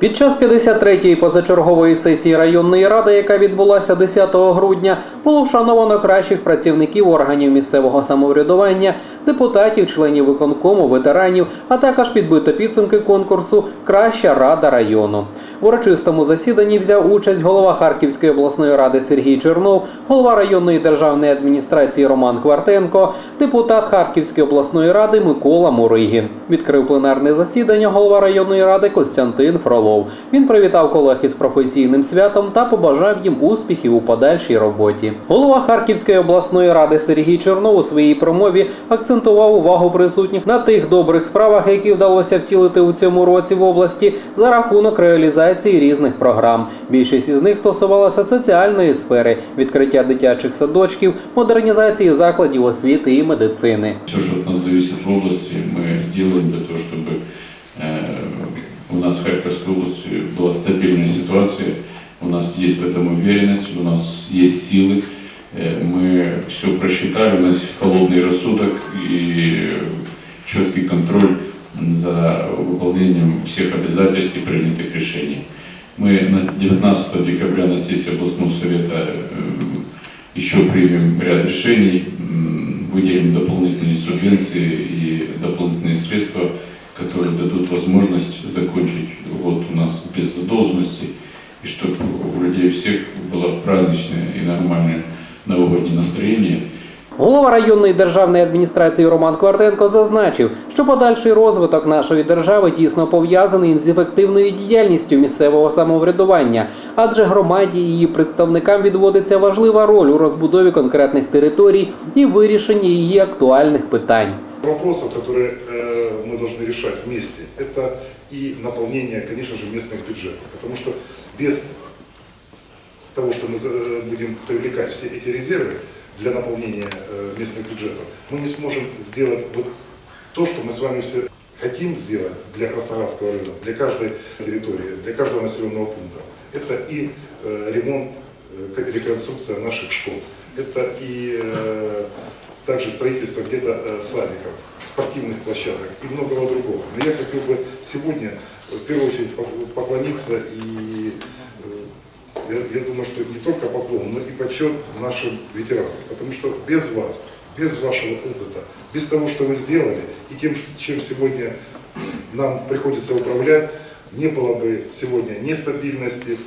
Під час 53-ї позачергової сесії районної ради, яка відбулася 10 грудня, було вшановано кращих працівників органів місцевого самоврядування, депутатів, членів виконкому, ветеранів, а також підбито підсумки конкурсу Краща рада району. В урочистому засіданні взяв участь голова Харківської обласної ради Сергій Чернов, голова районної державної адміністрації Роман Квартенко, депутат Харківської обласної ради Микола Муригін. Відкрив пленарне засідання голова районної ради Костянтин Фролов. Він привітав колег із професійним святом та побажав їм успіхів у подальшій роботі. Голова Харківської обласної ради Сергій Чернов у своїй промові акцентував увагу присутніх на тих добрих справах, які вдалося втілити у цьому році в області за рахунок реалізації різних програм. Більшість із них стосувалася соціальної сфери, відкриття дитячих садочків, модернізації закладів освіти і медицини. Все, что от нас зависит в области, мы делаем для того, чтобы э, у нас в Харьковской области была стабильная ситуация, у нас есть в этом уверенность, у нас есть силы, Э, мы все просчитали, у нас холодный рассудок и четкий контроль за выполнением всех обязательств и принятых решений. Мы на 19 декабря на сессии областного совета э, еще примем ряд решений, м, выделим дополнительные субвенции и дополнительные средства, которые дадут возможность закончить год у нас без задолженности, и чтобы у людей всех было праздничное и нормальное новогоднее настроение. Голова районної державної адміністрації Роман Квартенко зазначив, що подальший розвиток нашої держави тісно пов'язаний з ефективною діяльністю місцевого самоврядування, адже громаді і її представникам відводиться важлива роль у розбудові конкретних територій і вирішенні її актуальних питань. Вопросов, которые э, мы должны решать вместе, это и наполнение, конечно же, местных бюджетов. Потому что без того, что мы за- будем привлекать все эти резервы Для наполнения э, местных бюджетов, мы не сможем сделать вот то, что мы с вами все хотим сделать для Краснодарского района, для каждой территории, для каждого населенного пункта. Это и э, ремонт, э, реконструкция наших школ, это и также строительство где-то садиков, спортивных площадок и многого другого. Но я хотел бы сегодня в первую очередь пок- поклониться и я, я думаю, что не только поклон, но и почет нашим ветеранам. Потому что без вас, без вашего опыта, без того, что вы сделали, и тем, чем сегодня нам приходится управлять, не было бы сегодня ни стабильности,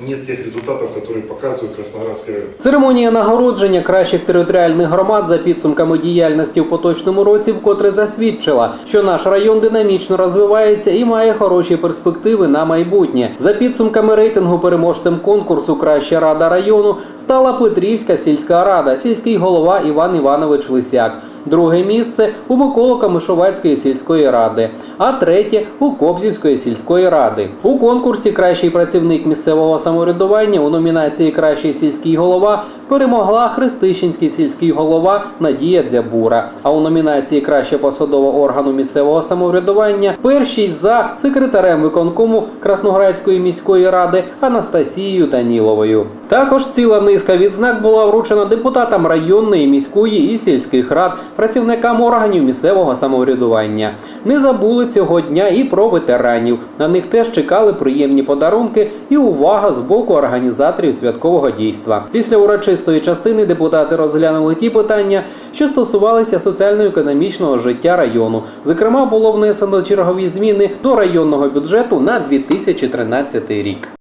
нет тех результатов, которые показывает Краснодарский район. Церемонія нагородження кращих територіальних громад за підсумками діяльності в поточному році вкотре засвідчила, що наш район динамічно розвивається і має хороші перспективи на майбутнє. За підсумками рейтингу переможцем конкурсу Краща рада району стала Петрівська сільська рада, сільський голова Іван Іванович Лисяк. Друге місце у Миколо-Камишовецької сільської ради, а третє у Кобзівської сільської ради. У конкурсі Кращий працівник місцевого самоврядування у номінації Кращий сільський голова перемогла Христищенський сільський голова Надія Дзябура. А у номінації Краще посадова органу місцевого самоврядування першість за секретарем виконкому Красноградської міської ради Анастасією Даніловою. Також ціла низка відзнак була вручена депутатам районної, міської і сільських рад, працівникам органів місцевого самоврядування. Не забули цього дня і про ветеранів. На них теж чекали приємні подарунки і увага з боку організаторів святкового дійства. Після урочистої частини депутати розглянули ті питання, що стосувалися соціально-економічного життя району. Зокрема, було внесено чергові зміни до районного бюджету на 2013 рік.